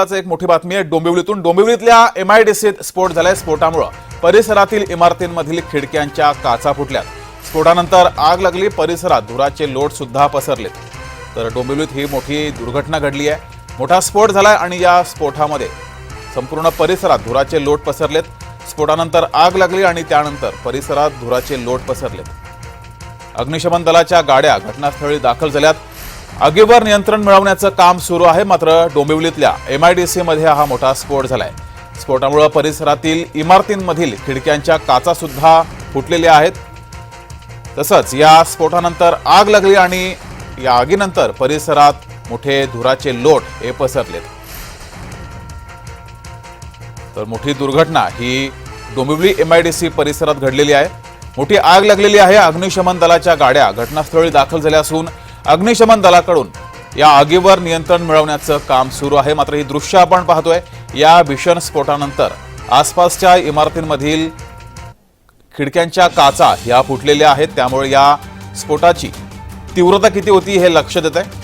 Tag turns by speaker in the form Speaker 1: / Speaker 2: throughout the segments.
Speaker 1: आज एक मोठी बातमी आहे. डोंबिवलीतून डोंबिवलीतल्या एमआयडीसीत स्फोट झालाय. स्फोटामुळं परिसरातील इमारतींमधील खिडक्यांच्या काचा फुटल्यात. स्फोटानंतर आग लागली. परिसरात धुराचे लोट सुद्धा पसरलेत. तर डोंबिवलीत ही मोठी दुर्घटना घडली आहे. मोठा स्फोट झालाय आणि या स्फोटामध्ये संपूर्ण परिसरात धुराचे लोट पसरलेत. स्फोटानंतर आग लागली आणि त्यानंतर परिसरात धुराचे लोट पसरलेत. अग्निशमन दलाच्या गाड्या घटनास्थळी दाखल झाल्यात. आगीवर नियंत्रण मिळवण्याचं काम सुरू आहे मात्र डोंबिवलीतल्या एमआयडीसी मध्ये हा मोठा स्फोट झालाय. स्फोटामुळे परिसरातील इमारतींमधील खिडक्यांच्या काचा सुद्धा फुटलेल्या आहेत. तसंच या स्फोटानंतर आग लागली आणि या आगीनंतर परिसरात मोठे धुराचे लोट हे पसरलेत. तर मोठी दुर्घटना ही डोंबिवली एमआयडीसी परिसरात घडलेली आहे. मोठी आग लागलेली आहे. अग्निशमन दलाच्या गाड्या घटनास्थळी दाखल झाल्या असून अग्निशमन दलाकडून या आगीवर नियंत्रण मिळवण्याचं काम सुरू आहे. मात्र ही दृश्य आपण पाहतोय. या भीषण स्फोटानंतर आसपासच्या इमारतींमधील खिडक्यांच्या काचा ह्या फुटलेल्या आहेत. त्यामुळे या स्फोटाची तीव्रता किती होती हे लक्ष देत आहे.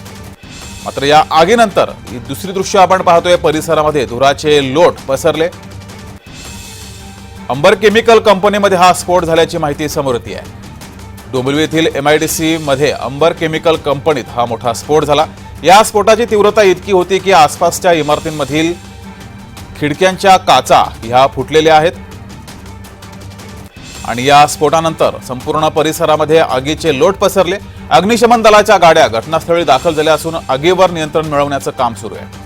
Speaker 1: मात्र या आगीनंतर ही दुसरी दृश्य आपण पाहतोय. परिसरामध्ये धुराचे लोट पसरले. अंबर केमिकल कंपनीमध्ये हा स्फोट झाल्याची माहिती समोर येते आहे. डोंबिवली येथील एम आय डी मध्ये अंबर केमिकल कंपनीत हा मोठा स्फोट झाला. या स्फोटाची तीव्रता इतकी होती की आसपासच्या इमारतींमधील खिडक्यांच्या काचा ह्या फुटलेल्या आहेत. आणि या स्फोटानंतर संपूर्ण परिसरामध्ये आगीचे लोट पसरले. अग्निशमन दलाच्या गाड्या घटनास्थळी दाखल झाल्या असून आगीवर नियंत्रण मिळवण्याचं काम सुरू आहे.